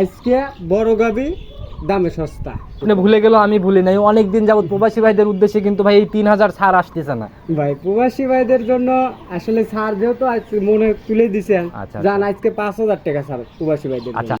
আজকে বড় গাবি দামে সস্তা। মানে ভুলে গেল আমি ভুলি নাই। অনেক দিন যাবত প্রবাসী ভাইদের উদ্দেশ্যে কিন্তু ভাই এই তিন হাজার ছাড় আসতেছে না। ভাই প্রবাসী ভাইদের জন্য আসলে ছাড় যেহেতু আজকে মনে তুলে দিছেন আচ্ছা, জান আজকে পাঁচ হাজার টাকা ছাড় প্রবাসী ভাইদের আচ্ছা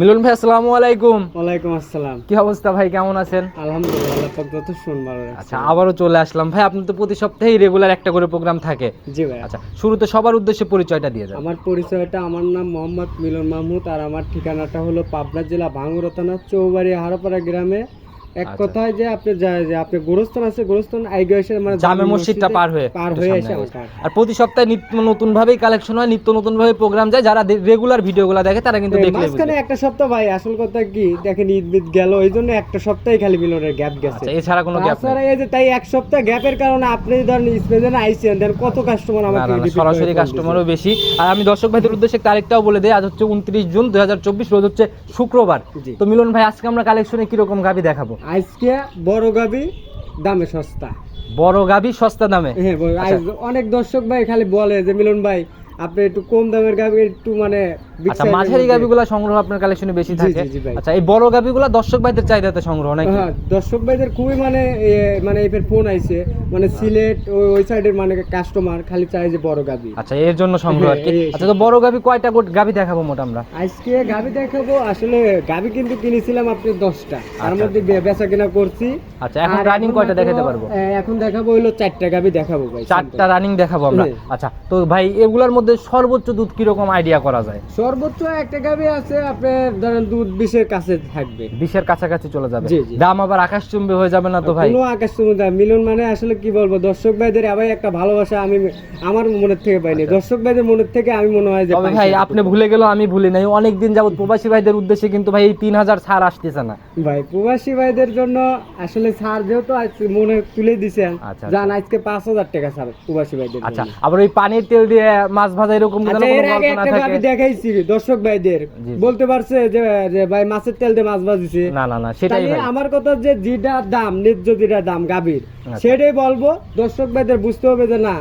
মিলন ভাই আসসালামু আলাইকুম। ওয়ালাইকুম আসসালাম। কি অবস্থা ভাই কেমন আছেন? আলহামদুলিল্লাহ পাক যত শুন ভালো রাখছে। আচ্ছা আবারও চলে আসলাম। ভাই আপনি তো প্রতি সপ্তাহেই রেগুলার একটা করে প্রোগ্রাম থাকে। জি ভাই আচ্ছা শুরুতে সবার উদ্দেশ্যে পরিচয়টা দিয়ে দেন। আমার পরিচয়টা আমার নাম মোহাম্মদ মিলন মাহমুদ আর আমার ঠিকানাটা হলো পাবনা জেলা ভাঙ্গুরতনা চৌবাড়ি হারপাড়া গ্রামে এক আচ্ছা। কথায় যে আপনি যা- যে আপনি গোরস্থান আছে গোরস্থান আইগে এসে মানে জামে মসজিদটা পার হয়ে পার হয়ে এসে। আর প্রতি সপ্তাহে নিত্য নতুন ভাবেই কালেকশন হয় নিত্য নতুন ভাবে প্রোগ্রাম যায়। যারা রেগুলার ভিডিওগুলো দেখে তারা কিন্তু দেখলে মাঝখানে একটা সপ্তাহ ভাই আসল কথা কি দেখেন ঈদ বিদ গেল এই জন্য একটা সপ্তাহে খালি মিলনের গ্যাপ গেছে। আচ্ছা এছাড়া কোনো গ্যাপ তাছাড়া এই যে তাই এক সপ্তাহ গ্যাপের কারণে আপনি ধরেন স্পেশাল আইসেন দেন কত কাস্টমার আমাকে সরাসরি কাস্টমারও বেশি। আর আমি দর্শক ভাইদের উদ্দেশ্যে তারিখটাও বলে দিই আজ হচ্ছে উনত্রিশ জুন দুই রোজ হচ্ছে শুক্রবার। তো মিলন ভাই আজকে আমরা কালেকশনে কীরকম গাবি দেখাবো। আজকে বড় গাবি দামে সস্তা বড় গাবি সস্তা দামে হ্যাঁ আচ্ছা। অনেক দর্শক ভাই খালি বলে যে মিলন ভাই আপনি একটু কম দামের গাবি একটু মানে আচ্ছা মাঝারি গাবিগুলো সংগ্রহ আপনার কালেকশনে বেশি থাকে। আচ্ছা এই বড় গাবিগুলো দর্শক ভাইদের চাহিদাতে সংগ্রহ নাকি? হ্যাঁ দর্শক ভাইদের খুবই মানে মানে এবার ফোন আইছে। মানে সিলেট ওই সাইডের মানে কাস্টমার খালি চাই যে বড় গাবি। আচ্ছা এর জন্য সংগ্রহ আর কি। হ্যাঁ, আচ্ছা তো বড় গাবি কয়টা গাবি দেখাবো মোট আমরা? আজকে গাবি দেখাবো আসলে গাবি কিন্তু কিনেছিলাম আপনি দশটা। তার আচ্ছা। মধ্যে বেচা কিনা করছি। আচ্ছা এখন রানিং কয়টা দেখাতে পারব? এখন দেখাবো হলো চারটা গাবি দেখাবো ভাই চারটা রানিং দেখাবো আমরা। হ্যাঁ। আচ্ছা তো ভাই এগুলার মধ্যে সর্বোচ্চ দুধ কীরকম আইডিয়া করা যায়? সর্বোচ্চ একটা গাবি আছে আপনার ধরেন দুধ বিশের কাছে থাকবে। বিশের কাছাকাছি চলে যাবে। দাম আবার আকাশচুম্বী হয়ে যাবে না তো ভাই? কোনো আকাশ চুমুদা মিলন মানে আসলে কি বলব দর্শক ভাইদের আবার একটা ভালোবাসা আমি আমার মনের থেকে পাইনি। দর্শক ভাইদের মনের থেকে আমি মনে হয় যে আচ্ছা। ভাই আপনি ভুলে গেল আমি ভুলি নাই। অনেক দিন যাবত প্রবাসী ভাইদের উদ্দেশ্যে কিন্তু ভাই এই তিন হাজার ছাড় আসতেছে না। ভাই প্রবাসী ভাইদের জন্য আসলে স্যার যেহেতু আজকে মনে তুলে দিছেন আচ্ছা, জান আজকে পাঁচ হাজার টাকা ছাড় প্রবাসী ভাইদের আচ্ছা আবার ওই পানির তেল দিয়ে মাছ ভাজা এরকম আচ্ছা আগে একটা দেখাইছি দর্শক ভাইদের। বলতে পারছে যে ভাই মাছের তেল দিয়ে মাছ ভাজিছে। না না না সেটাই আমার কথা যে যেটা দাম ন্যায্য যেটা দাম গাবির আচ্ছা। সেটাই বলব দর্শক ভাইদের বুঝতে হবে যে না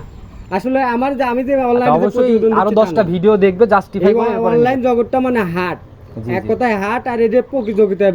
আসলে আমার যে আমি যে অনলাইন অবশ্যই আরও দশটা ভিডিও দেখবে জাস্টিফাই অনলাইন জগৎটা মানে হাট। এক কথায় হাট আর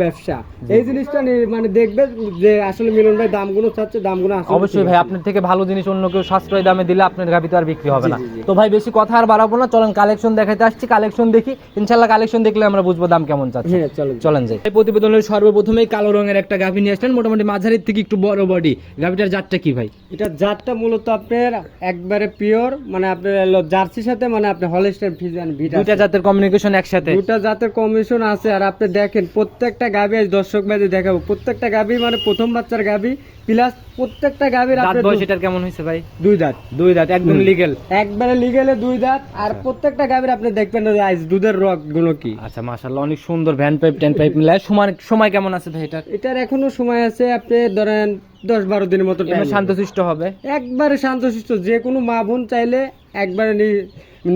ব্যবসা এই জিনিসটা মানে দেখবে যে আসলে মিলন ভাই দামগুলো চাচ্ছে দামগুলো অবশ্যই ভাই আপনার থেকে ভালো জিনিস অন্য কেউ সাশ্রয় দামে দিলে আপনার গাবি তো আর বিক্রি হবে না। তো ভাই বেশি কথা আর বাড়াবো না চলেন কালেকশন দেখাতে আসছি কালেকশন দেখি ইনশাল্লাহ কালেকশন দেখলে আমরা বুঝব দাম কেমন চাচ্ছে। হ্যাঁ চলেন। যাই। এই প্রতিবেদনের সর্বপ্রথমেই কালো রঙের একটা গাভি নিয়ে আসলেন মোটামুটি মাঝারির থেকে একটু বড় বডি গাভিটার জাতটা কি ভাই? এটা জাতটা মূলত আপনার একবারে পিওর মানে আপনার জার্সির সাথে মানে আপনি হলস্টাইন ফিজিয়ান ভিটা দুইটা জাতের কমিউনিকেশন একসাথে। দুটা জাতের কমিশন আছে আর আপনি দেখেন প্রত্যেকটা গাবি আজ দর্শক ভাইদের দেখাবো। প্রত্যেকটা গাবি মানে প্রথম বাচ্চার গাবি প্লাস প্রত্যেকটা গাবির দাঁত বয়স এটার কেমন হয়েছে ভাই? দুই দাঁত দুই দাঁত একদম। লিগেল একবারে লিগেলে দুই দাঁত আর প্রত্যেকটা গাবির আপনি দেখবেন আইস দুধের রকগুলো কি। আচ্ছা মাশাআল্লাহ অনেক সুন্দর ভ্যান পাইপ টেন পাইপ মিলায় সময় সময় কেমন আছে ভাই এটার? এটার এখনও সময় আছে আপনি ধরেন দশ বারো দিনের মতো। শান্তশিষ্ট হবে। একবারে শান্তশিষ্ট যে কোনো মা বোন চাইলে একবারে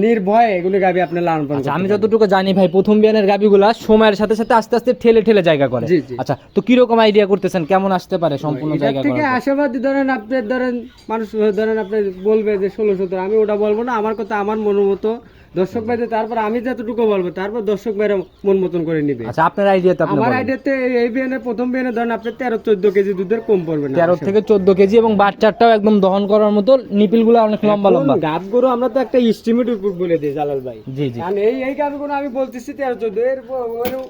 নির্ভয়ে এগুলো গাবি আপনি লালন পালন আচ্ছা আমি যতটুকু জানি ভাই প্রথম বিয়ানের গাবিগুলা সময়ের সাথে সাথে আস্তে আস্তে ঠেলে ঠেলে জায়গা করে। আচ্ছা তো কীরকম আইডিয়া করতেছেন? কেমন আসতে পারে সম্পূর্ণ জায়গা থেকে আশাবাদী ধরেন আপনি ধরেন মানুষ ধরেন আপনি বলবে যে ষোলো সতেরো আমি ওটা বলব না আমার কথা আমার মন মতো দর্শক ভাইদের তারপর আমি যতটুকু বলব তারপর দর্শক ভাইরা মন মতন করে নিবে। আচ্ছা আপনার আইডিয়াতে আমার আইডিয়াতে এই বিয়ানে প্রথম বিয়ানে ধরেন আপনি তেরো চোদ্দ কেজি দুধের কম পড়বে না তেরো থেকে চোদ্দ কেজি এবং বাচ্চাটাও একদম দহন করার মতো নিপিলগুলো অনেক লম্বা লম্বা। গাব গরু আমরা তো একটা ইস্টিমেট উপর বলে দিই জালাল ভাই। জি জি। কারণ এই এই গাবিগুলো আমি বলতেছি তেরো চোদ্দ এর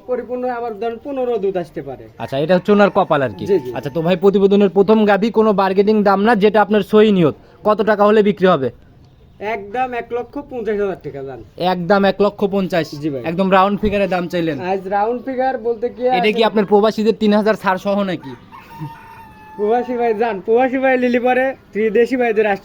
পরিপূর্ণ আমার ধরেন পনেরো দুধ আসতে পারে। আচ্ছা এটা হচ্ছে ওনার কপাল আর কি। আচ্ছা তো ভাই প্রতিবেদনের প্রথম গাভি কোনো বার্গেনিং দাম না যেটা আপনার সই নিয়ত। কত টাকা হলে বিক্রি হবে? একদম এক লক্ষ পঞ্চাশ হাজার টাকা যান একদম এক লক্ষ পঞ্চাশ। জি ভাই। একদম রাউন্ড ফিগারের দাম চাইলেন। আজ রাউন্ড ফিগার বলতে কি এটা কি আপনার প্রবাসীদের তিন হাজার ছাড় সহ নাকি? প্রবাসী ভাই যান প্রবাসী ভাই লিলি পরে তুই দেশি ভাইদের আজ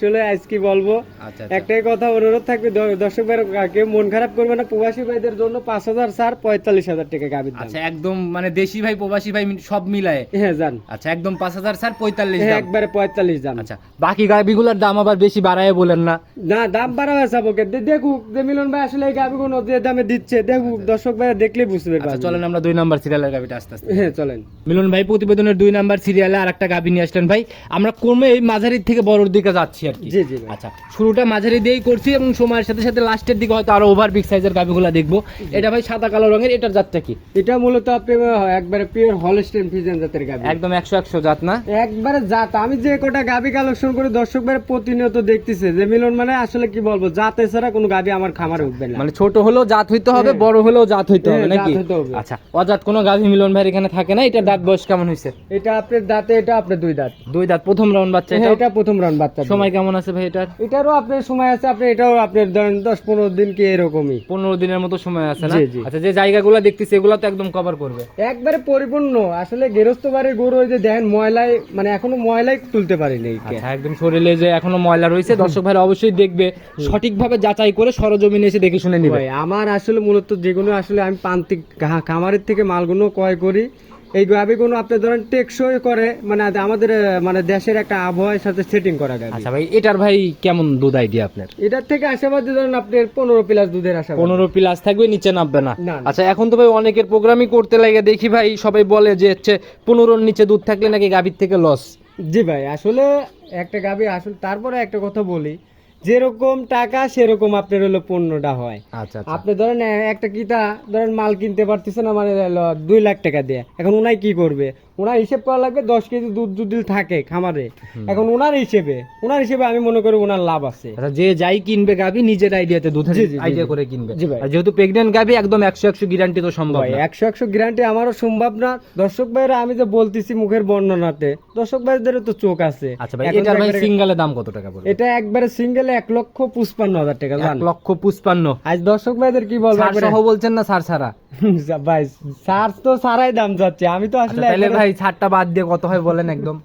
কি বলব? আচ্ছা একটাই কথা অনুরোধ থাকবে দর্শক ভাই কেউ মন খারাপ করবে না প্রবাসী ভাইদের জন্য পাঁচ হাজার স্যার পঁয়তাল্লিশ হাজার টাকা গাবির দাম। আচ্ছা একদম মানে দেশি ভাই প্রবাসী ভাই সব মিলায়? হ্যাঁ যান আচ্ছা একদম পাঁচ হাজার স্যার পঁয়তাল্লিশ হ্যাঁ, একবারে পঁয়তাল্লিশ দাম। আচ্ছা বাকি গাভিগুলোর দাম আবার বেশি বাড়ায় বলেন না। না দাম বাড়া হয়েছে আপনাকে দে- দেখুক যে মিলন ভাই আসলে এই গাবিগুলো যে দামে দিচ্ছে দেখুক দর্শক ভাই দেখলে বুঝতে আচ্ছা পারবে চলেন আমরা দুই নাম্বার সিরিয়ালের গাভিটা আস্তে আস্তে। হ্যাঁ চলেন। মিলন ভাই প্রতিবেদনের দুই নাম্বার সিরিয়ালে আর একটা নিয়ে আসলেন। ভাই আমরা কমে এই মাঝারির থেকে বড়র দিকে যাচ্ছি আর কি। জি জি আচ্ছা শুরুটা মাঝারি দিয়েই করছি এবং সময়ের সাথে সাথে লাস্টের দিকে হয়তো আরও ওভার বিগ সাইজের গাভিগুলো দেখব। এটা ভাই সাদা কালো রঙের এটার জাতটা কি? এটা মূলত আপনি একবারে পিওর হলস্টেন ফিজেন জাতের গাবি। একদম একশো একশো জাত না? একবারে জাত। আমি যে কটা গাবি কালেকশন করে দর্শক ভাই প্রতিনিয়ত দেখতেছে। যে মিলন মানে আসলে কি বলব জাত এছাড়া কোনো গাবি আমার খামারে উঠবে না। মানে ছোট হলেও জাত হইতে হবে বড় হলেও জাত হইতে হবে হ্যাঁ, নাকি? জাত আচ্ছা অজাত কোনো গাভি মিলন ভাই এখানে থাকে না? এটা দাঁত বয়স কেমন হয়েছে এটা আপনার দাঁতে এটা আপনার দুই দাঁত। দুই দাঁত প্রথম রাউন্ড বাচ্চা হ্যাঁ, এটা? এটা প্রথম রান বাচ্চা সময় কেমন আছে ভাই এটার এটারও আপনার সময় আছে আপনি এটাও আপনার ধরেন দশ পনেরো দিন কি এরকমই। পনেরো দিনের মতো সময় আছে না। আচ্ছা যে জায়গাগুলো দেখতেছি এগুলো তো একদম কভার করবে। একবারে পরিপূর্ণ। আসলে গেরস্ত বাড়ির গরু ওই যে দেখেন ময়লায় মানে এখনও ময়লাই তুলতে পারিনি আচ্ছা একদম শরীরে যে এখনও ময়লা রয়েছে দর্শক ভাই অবশ্যই দেখবে সঠিকভাবে যাচাই করে সরজমিনে এসে দেখে শুনে নিবে। আমার আসলে মূলত যেগুলো আসলে আমি প্রান্তিক খামারের থেকে মালগুলো ক্রয় করি এই গাবিগুলো আপনি ধরেন টেকসই করে মানে আমাদের মানে দেশের একটা আবহাওয়ার সাথে সেটিং করা গাবি আচ্ছা ভাই এটার ভাই কেমন দুধ আইডিয়া আপনার? এটার থেকে আশাবাদী ধরেন আপনার পনেরো প্লাস দুধের আশা পনেরো প্লাস থাকবে নিচে নামবে না। আচ্ছা এখন তো ভাই অনেকের প্রোগ্রামই করতে লাগে দেখি ভাই সবাই বলে যে হচ্ছে পনেরোর নিচে দুধ থাকলে নাকি গাভীর থেকে লস জি ভাই আসলে একটা গাভী আসলে তারপরে একটা কথা বলি যেরকম টাকা সেরকম আপনার হলো পণ্যটা হয়। আচ্ছা আপনি ধরেন একটা কিতা ধরেন মাল কিনতে পারতেছেন আমার দুই লাখ টাকা দিয়ে। এখন উনাই কি করবে? ওনার হিসেব করা লাগবে দশ কেজি দুধ যদি থাকে খামারে। এখন ওনার হিসেবে ওনার হিসেবে আমি মনে করি ওনার লাভ আছে। আচ্ছা যে যাই কিনবে গাভী নিজের আইডিয়াতে দুধের জি, আইডিয়া করে কিনবে। যেহেতু প্রেগনেন্ট গাভী একদম একশো একশো গ্যারান্টি তো সম্ভব একশো একশো গ্যারান্টি আমারও সম্ভব না। দর্শক ভাইরা আমি যে বলতেছি মুখের বর্ণনাতে দর্শক ভাইদের তো চোখ আছে। আচ্ছা ভাই এটার ভাই সিঙ্গেলের দাম কত টাকা পড়বে? এটা একবারে সিঙ্গেলে এক লক্ষ পুষ্পান্ন হাজার টাকা এক লক্ষ পুষ্পান্ন আজ দর্শক ভাইদের কি বলব সহ বলছেন না ছাড় ছাড়া ভাই চার্জ তো সারাই দাম যাচ্ছে আমি তো আচ্ছা আসলে তাহলে ভাই ছাড়টা বাদ দিয়ে কত হয় বলেন একদম।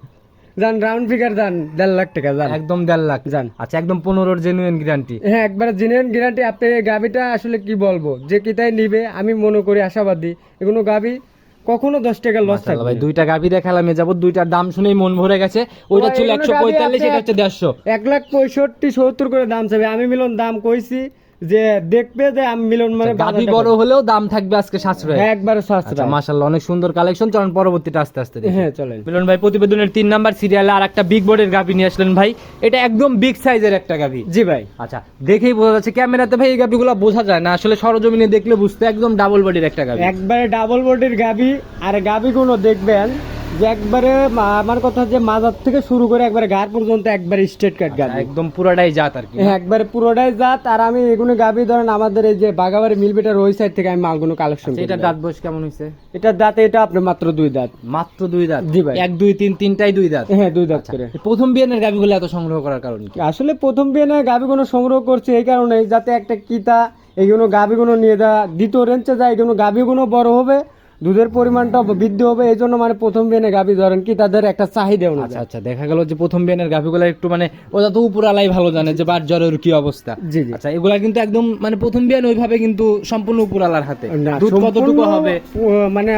যান রাউন্ড ফিগার যান দেড় লাখ টাকা যান। একদম দেড় লাখ। যান। আচ্ছা একদম পনেরোর জেনুইন গ্যারান্টি হ্যাঁ একবার জেনুইন গ্যারান্টি আপনি গাবিটা আসলে কি বলব? যে কিতাই নিবে আমি মনে করি আশাবাদী। এগুলো গাবি কখনো দশ টাকা লস থাকবে ভাই দুইটা গাভি দেখালাম এ যাবত দুইটার দাম শুনেই মন ভরে গেছে। ওইটা ছিল একশো পঁয়তাল্লিশ এটা হচ্ছে দেড়শো। এক লাখ পঁয়ষট্টি সত্তর করে দাম চাবে আমি মিলন দাম কইছি যে দেখবে যে আমি মিলন মানে গাভি বাজারটা বড় হলেও দাম থাকবে আজকে সাশ্রয় হ্যাঁ একবারে আচ্ছা সাশ্রয় মাশাআল্লাহ অনেক সুন্দর কালেকশন চলুন পরবর্তীটা আস্তে আস্তে হ্যাঁ চলেন। মিলন ভাই প্রতিবেদনের তিন নাম্বার সিরিয়ালে আর একটা বিগ বোর্ডের গাভি নিয়ে আসলেন ভাই। এটা একদম বিগ সাইজের একটা গাভি জি ভাই। আচ্ছা দেখেই বোঝা যাচ্ছে ক্যামেরাতে ভাই এই গাভিগুলো বোঝা যায় না। আসলে সরজমিনে দেখলে বুঝতে একদম ডাবল বডির একটা গাভি একবারে ডাবল বডির গাবি। আর গাবিগুলো দেখবেন যে একবারে আমার কথা যে মাজার থেকে শুরু করে একবারে গার পর্যন্ত একবারে স্ট্রেট কাট গাবি। একদম পুরাটাই জাত আর কি। হ্যাঁ, একবারে পুরোটাই জাত। আর আমি এগুলো গাবি ধরেন আমাদের এই যে বাগাবাড়ি মিলবেটার ওই সাইড থেকে আমি মালগুলো কালেকশন করি এটা দাঁত বয়স কেমন হয়েছে এটা দাঁতে এটা আপনার মাত্র দুই দাঁত। মাত্র দুই দাঁত? জি ভাই। এক দুই তিন তিনটাই দুই দাঁত? হ্যাঁ দুই দাঁত আচ্ছা, করে। প্রথম বিয়ানের গাভিগুলো এত সংগ্রহ করার কারণ কি? আসলে প্রথম বিয়ে গাবিগুলো সংগ্রহ করছে এই কারণে যাতে একটা কিতা এইগুলো গাবিগুলো নিয়ে দেওয়া দ্বিতীয় রেঞ্চে যায় এইগুলো গাবিগুলো বড় হবে দুধের পরিমাণটা বৃদ্ধি হবে এই জন্য মানে প্রথম বিয়ে গাবি ধরেন কি তাদের একটা চাহিদা আচ্ছা আচ্ছা দেখা গেল যে প্রথম বিয়ানের গাভিগুলো একটু মানে ওটা তো উপরালাই ভালো জানে যে বার জ্বরের কি অবস্থা। জি জি। আচ্ছা এগুলা কিন্তু একদম মানে প্রথম বিয়ান ওইভাবে কিন্তু সম্পূর্ণ উপরালার হাতে। দুধ কতটুকু হবে? মানে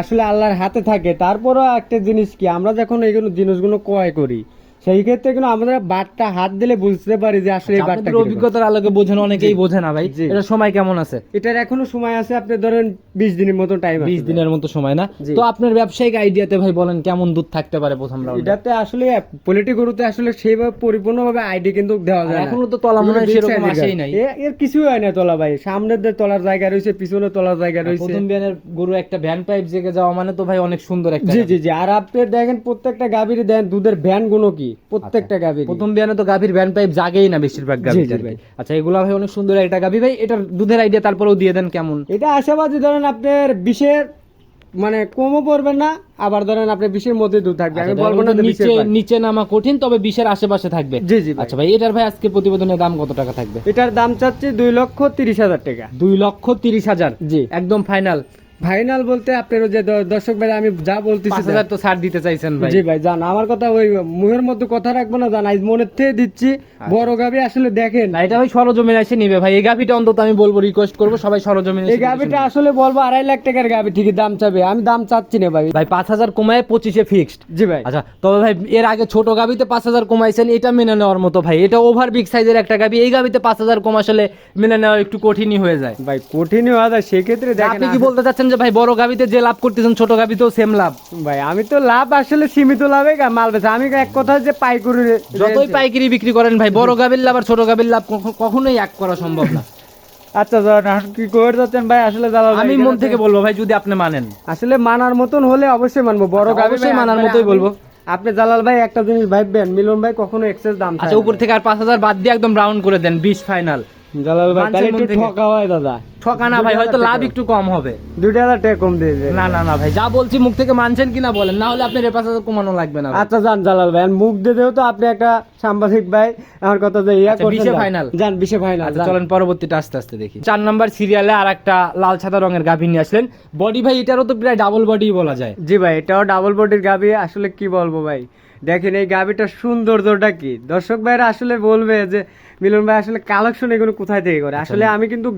আসলে আল্লাহর হাতে থাকে। তারপরও একটা জিনিস কি আমরা যখন এইগুলো জিনিসগুলো ক্রয় করি সেই ক্ষেত্রে কিন্তু আমরা বাটটা হাত দিলে বুঝতে পারি যে আসলে এই বাটটা আপনাদের অভিজ্ঞতার আলোকে বোঝেন অনেকেই বোঝে না ভাই। এটা সময় কেমন আছে? এটার এখনও সময় আছে আপনি ধরেন বিশ দিনের মতো টাইম আছে। বিশ দিনের মতো সময় না? তো আপনার ব্যবসায়িক আইডিয়াতে ভাই বলেন কেমন দুধ থাকতে পারে প্রথম রাউন্ডে এটাতে আসলে পোলিটি গরুতে আসলে সেইভাবে পরিপূর্ণভাবে আইডি কিন্তু দেওয়া যায় না। এখনও তো তলা মনে হয় সেরকম আসেই নাই। এর কিছুই হয় না তলা ভাই। সামনের দিয়ে তলার জায়গা রয়েছে পিছনে তলার জায়গা রয়েছে। প্রথম বিয়ানের গরু একটা ভ্যান পাইপ জেগে যাওয়া মানে তো ভাই অনেক সুন্দর একটা জি জি জি। আর আপনি দেখেন প্রত্যেকটা গাভীর দেন দুধের ভ্যানগুলো কি? প্রত্যেকটা গাভীর প্রথম বিয়ানে তো গাভীর ভ্যান পাইপ জাগেই না বেশিরভাগ গাভী। আচ্ছা এগুলা ভাই অনেক সুন্দর একটা গাভী। ভাই এটার দুধের আইডিয়া তারপরেও দিয়ে দেন কেমন? এটা আশাবাদী ধরেন আপনার বিশের মানে কমও না আবার ধরেন আপনার বিশের মধ্যে দুধ থাকবে। আমি আচ্ছা, বলব না নিচে নিচে নামা কঠিন তবে বিশের আশেপাশে থাকবে। জি জি আচ্ছা ভাই এটার ভাই আজকে প্রতিবেদনের দাম কত টাকা থাকবে? এটার দাম চাচ্ছে দুই লক্ষ তিরিশ হাজার টাকা। দুই লক্ষ তিরিশ হাজার। জি। একদম ফাইনাল ফাইনাল বলতে আপনার যে দর্শক ভাই আমি যা বলতেছি হাজার তো ছাড় দিতে চাইছেন ভাই। জি ভাই জান আমার কথা ওই মুখের মধ্যে কথা রাখব না জান আজ থেকে দিচ্ছি। বড় গাবি আসলে দেখেন। না এটা সরজমিনে এসে নিবে ভাই। এই গাভিটা অন্তত আমি বলব রিকোয়েস্ট করব সবাই সরজমিনে এই গাবিটা আসলে বলব আড়াই লাখ টাকার গাবি ঠিকই দাম চাবে। আমি দাম চাচ্ছি না ভাই। ভাই পাঁচ হাজার কমায় পঁচিশে ফিক্সড জি ভাই। আচ্ছা তবে ভাই এর আগে ছোট গাবিতে পাঁচ হাজার কমাইছেন এটা মেনে নেওয়ার মতো ভাই। এটা ওভার বিগ সাইজের একটা গাবি এই গাবিতে পাঁচ হাজার কম আসলে মেনে নেওয়া একটু কঠিনই হয়ে যায়। ভাই কঠিন হয়ে যায় সেক্ষেত্রে আপনি কি বলতে চাচ্ছেন যে ভাই বড় গাবিতে যে লাভ করতেছেন ছোট গাবিতেও সেম লাভ। ভাই আমি তো লাভ আসলে সীমিত লাভে গা- মাল বেচা। আমি এক কথা যে পাইকুরি যতই পাইকারি বিক্রি করেন ভাই বড় গাবির লাভ আর ছোট গাবির লাভ কখনোই এক করা সম্ভব না। আচ্ছা কি করে যাচ্ছেন ভাই? আসলে আমি মন থেকে বলব ভাই যদি আপনি মানেন। আসলে মানার মতন হলে অবশ্যই মানবো। বড় আচ্ছা, গাবি মানার মতোই বলব। আপনি জালাল ভাই একটা জিনিস ভাববেন মিলন ভাই কখনো এক্সেস দাম আচ্ছা উপর থেকে আর পাঁচ হাজার বাদ দিয়ে একদম রাউন্ড করে দেন বিশ ফাইনাল জালাল ভাই তাহলে একটু ঠকা হয় দাদা। ঠকানা ভাই হয়তো লাভ একটু কম হবে। দুইটা হাজার টাকা কম দিয়ে দেবে। না না না ভাই যা বলছি মুখ থেকে মানছেন কিনা বলেন না হলে আপনি কমানো লাগবে না আচ্ছা যান জালাল ভাই মুখ দিয়ে দেও তো আপনি একটা সাংবাদিক ভাই আমার কথা যে ইয়া আচ্ছা, করছেন বিশে যান। যান বিশে ফাইনাল আচ্ছা চলেন পরবর্তীটা আস্তে আস্তে দেখি। চার নাম্বার সিরিয়ালে আর একটা লাল সাদা রঙের গাভী নিয়ে আসলেন। বডি ভাই এটারও তো প্রায় ডাবল বডি বলা যায়। জি ভাই এটাও ডাবল বডির গাভী আসলে কি বলব ভাই? দেখেন এই গাবিটার সৌন্দর্যটা কি? দর্শক ভাইরা আসলে বলবে যে মিলন ভাই আসলে কালেকশন এগুলো কোথায় থেকে করে? আসলে আমি কিন্তু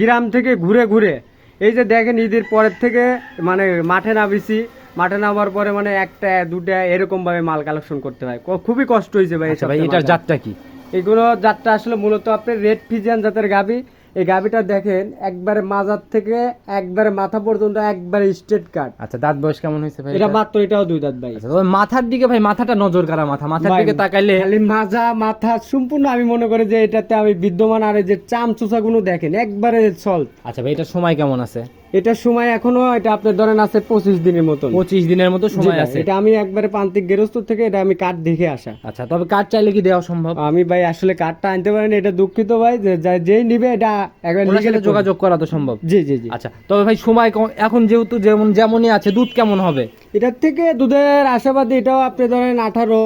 গ্রাম থেকে ঘুরে ঘুরে এই যে দেখেন ঈদের পরের থেকে মানে মাঠে নামিছি মাঠে নামার পরে মানে একটা দুটা এরকম ভাবে মাল কালেকশন করতে হয়। খুবই কষ্ট হয়েছে ভাই আচ্ছা ভাই এটার। জাতটা কি? এগুলো জাতটা আসলে মূলত আপনার রেড ফিজিয়ান জাতের গাবি এই গাবিটা দেখেন একবারে মাজার থেকে একবারে মাথা পর্যন্ত একবারে স্ট্রেট কাট আচ্ছা দাঁত বয়স কেমন হয়েছে ভাই? এটা? মাত্র এটাও দুই দাঁত ভাই। আচ্ছা তবে মাথার দিকে ভাই মাথাটা নজর কারা মাথা। মাথার দিকে তাকাইলে খালি মাজা মাথা সম্পূর্ণ আমি মনে করি যে এটাতে আমি বিদ্যমান আর এই যে চাম চুষাগুলো দেখেন একবারে সল্ট আচ্ছা ভাই এটা সময় কেমন আছে? এটা সময় এখনও এটা আপনার ধরেন আছে পঁচিশ দিনের মতো পঁচিশ দিনের মতো সময় আছে। এটা আমি একবারে প্রান্তিক গেরস্ত থেকে এটা আমি কাঠ দেখে আসা। আচ্ছা তবে কার্ড চাইলে কি দেওয়া সম্ভব? আমি ভাই আসলে কাঠটা আনতে পারেন এটা দুঃখিত ভাই যে যেই নিবে এটা একবার সাথে যোগাযোগ করা তো সম্ভব? জি জি জি। আচ্ছা তবে ভাই সময় এখন যেহেতু যেমন যেমনই আছে দুধ কেমন হবে? এটার থেকে দুধের আশাবাদী এটাও আপনি ধরেন আঠারো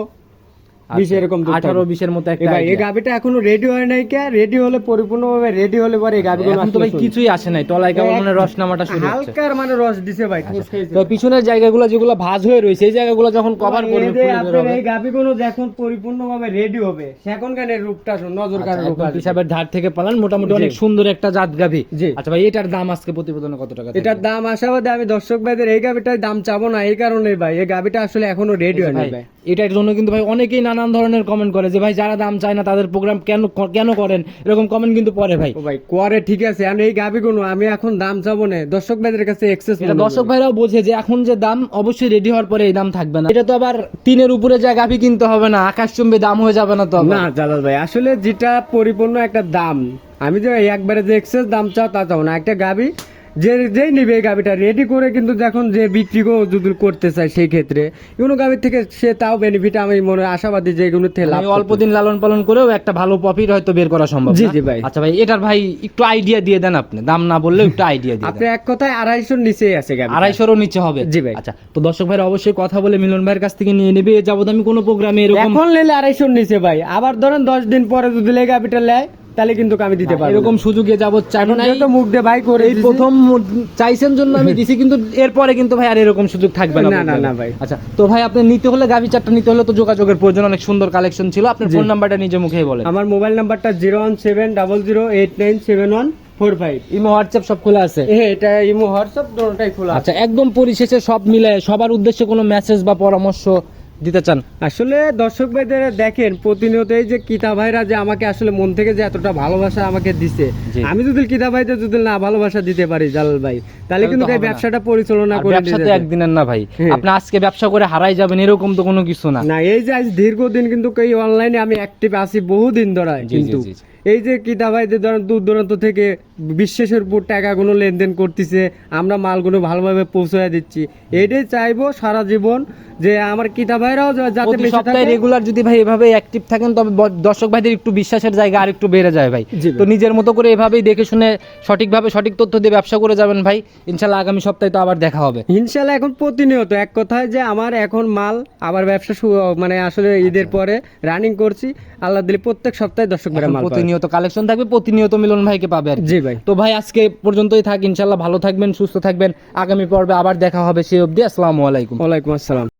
বিশ এরকম আচ্ছা, আঠারো বিশের মতো একটা এই idea। এখনও রেডি হয় নাই কে? রেডি হলে পরিপূর্ণভাবে রেডি হলে পরে এই গাবিগুলো এখন তো ভাই কিছুই আসে নাই। তলায় কেমন মানে রস নামাটা শুরু হচ্ছে। হালকার মানে রস দিছে ভাই তো পিছনের জায়গাগুলো যেগুলো ভাঁজ হয়ে রয়েছে এই জায়গাগুলো যখন কভার করবে যে ফুলে বের আপনার হবে। এই গাবিগুলো যখন পরিপূর্ণভাবে রেডি হবে সেখন গানের রূপটা নজর কাড়ার রূপ আচ্ছা। পিসাবের ধার থেকে পালান। মোটামুটি অনেক সুন্দর একটা জাত গাভি। আচ্ছা ভাই এটার দাম আজকে প্রতিবেদনে কত টাকা এটার দাম আশাবাদী আমি দর্শক ভাইদের এই গাবিটার দাম চাবো না এই কারণে ভাই এই গাবিটা আসলে এখনও রেডি হয় না ভাই এটার জন্য কিন্তু ভাই অনেকেই নানান ধরনের কমেন্ট করে যে ভাই যারা দাম চায় না তাদের প্রোগ্রাম কেন কেন করেন? এরকম কমেন্ট কিন্তু পরে ভাই। ভাই করে ঠিক আছে। আমি এই গাবিগুলো আমি এখন দাম চাবো না। দর্শক ভাইদের কাছে এক্সেস এটা দর্শক ভাইরাও বোঝে যে এখন যে দাম অবশ্যই রেডি হওয়ার পরে এই দাম থাকবে না। এটা তো আবার তিনের উপরে যা গাভি কিনতে হবে না আকাশচুম্বী দাম হয়ে যাবে না তো। না জালাল ভাই আসলে যেটা পরিপূর্ণ একটা দাম আমি যে একবারে যে এক্সেস দাম চাও তা চাও না। একটা গাবি যে যেই নিবে এই গাবিটা রেডি করে কিন্তু যখন যে বিক্রি যদি করতে চায় সেই ক্ষেত্রে এগুলো গাবির থেকে সে তাও বেনিফিট আমি মনে আশাবাদী যে এগুলো থেকে অল্প দিন লালন পালন করেও একটা ভালো প্রফিট হয়তো বের করা সম্ভব জি, জি ভাই। আচ্ছা ভাই এটার ভাই একটু আইডিয়া দিয়ে দেন আপনি। দাম না বললেও একটু আইডিয়া দিয়ে আপনি এক কথায় আড়াইশোর নিচেই আছে গাবি আড়াইশোরও নিচে হবে? জি ভাই। আচ্ছা তো দর্শক ভাইরা অবশ্যই কথা বলে মিলন ভাইয়ের কাছ থেকে নিয়ে নেবে। যাব আমি কোনো প্রোগ্রামে এরকম এখন নিলে আড়াইশোর নিচে ভাই। আবার ধরেন দশ দিন পরে যদি এই গাবিটা নেয় তাহলে কিন্তু আমি দিতে পারব এরকম সুযোগে যাব চাইব না যেহেতু মুখ দিয়ে ভাই করে এই প্রথম চাইছেন জন্য আমি দিছি কিন্তু এরপরে কিন্তু ভাই আর এরকম সুযোগ থাকবে না না, না, ভাই। আচ্ছা তো ভাই আপনি নিতে হলে গাভি চারটা নিতে হলে তো যোগাযোগের প্রয়োজন অনেক সুন্দর কালেকশন ছিল। আপনার ফোন নাম্বারটা নিজে মুখেই বলেন। আমার মোবাইল নাম্বারটা zero one seven double zero eight nine seven one four five imo WhatsApp সব খোলা আছে? হ্যাঁ এটা ইমো হোয়াটসঅ্যাপ দুটোটাই খোলা। আচ্ছা একদম পরিশেষে সব মিলে সবার উদ্দেশ্যে কোনো মেসেজ বা পরামর্শ দিতে চান? আসলে দর্শক ভাইদের দেখেন প্রতিনিয়ত এই যে কিতা ভাইরা যে আমাকে আসলে মন থেকে যে এতটা ভালোবাসা আমাকে দিছে আমি যদি কিতা ভাইদের যদি না ভালোবাসা দিতে পারি জালাল ভাই তাহলে কিন্তু এই ব্যবসাটা পরিচালনা করে ব্যবসা তো একদিনের না ভাই। হ্যাঁ। আপনি আজকে ব্যবসা করে হারাই যাবেন এরকম তো কোনো কিছু না। না এই যে আজ দীর্ঘদিন কিন্তু এই অনলাইনে আমি অ্যাক্টিভ আছি বহুদিন ধরে জি, জি, কিন্তু। এই যে কিতা ভাইদের ধরেন দূর দূরান্ত থেকে বিশ্বাসের উপর টাকাগুলো লেনদেন করতেছে আমরা মালগুলো ভালোভাবে পৌঁছায় দিচ্ছি। এটাই চাইব সারা জীবন যে আমার কিতা ভাইরাও যাতে সপ্তাহে রেগুলার যদি ভাই এভাবে অ্যাক্টিভ থাকেন তবে দর্শক ভাইদের একটু বিশ্বাসের জায়গা আর একটু বেড়ে যায় ভাই। তো নিজের মতো করে এভাবেই দেখে শুনে সঠিকভাবে সঠিক তথ্য দিয়ে ব্যবসা করে যাবেন ভাই। ইনশাল্লাহ আগামী সপ্তাহে তো আবার দেখা হবে। ইনশাল্লাহ এখন প্রতিনিয়ত এক কথায় যে আমার এখন মাল আবার ব্যবসা মানে আসলে ঈদের পরে রানিং করছি। আল্লাহ দিলে প্রত্যেক সপ্তাহে দর্শক ভাইরা মাল পাবে। প্রতিনিয়ত কালেকশন থাকবে প্রতিনিয়ত মিলন ভাইকে পাবে আর। জি ভাই। তো ভাই আজকে পর্যন্তই থাক ইনশাল্লাহ ভালো থাকবেন সুস্থ থাকবেন আগামী পর্বে আবার দেখা হবে সেই অবধি। আসসালামু আলাইকুম। ওয়ালাইকুম আসসালাম।